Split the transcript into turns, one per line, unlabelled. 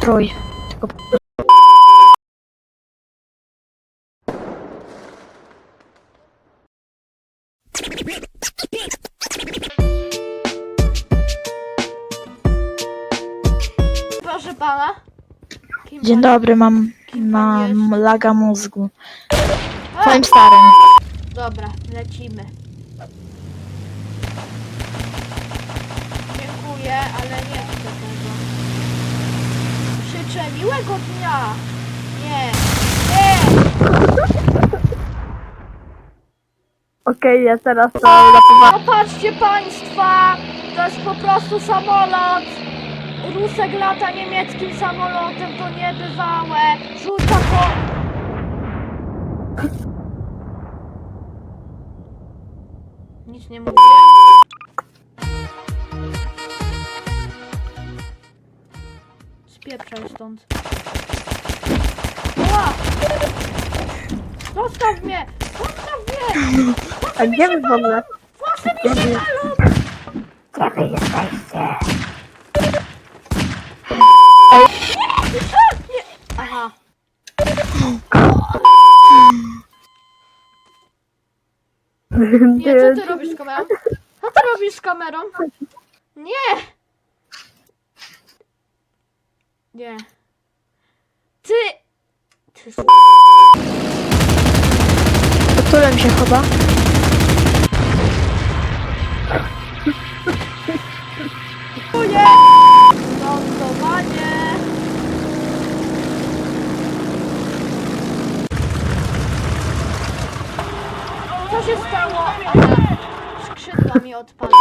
strój. Tylko
Proszę pana. Kim
Dzień
pan-
dobry, mam,
Kim pan
mam laga mózgu. Twoim starym.
Dobra, lecimy. Dziękuję, ale nie chcę tego. Życzę miłego dnia. Nie, nie.
Okej, ja teraz to rapowałem.
No patrzcie państwa, to jest po prostu samolot. Rusek lata niemieckim samolotem, to niebywałe. Rzuca ko... Nic nie mówiłem. Spieprzaj stąd. Ła! Zostaw mnie! Zostaw mnie!
A gdzie wy w ogóle?
Włosy mi się palą!
Gdzie wy jesteście?
Nie! Aha. Nie, co ty robisz z kamerą? Co ty robisz z kamerą? Nie! Nie. Ty! Ty
Potulem się chyba.
Dziękuję! Lądowanie! Co się stało? Skrzydła mi odpadły.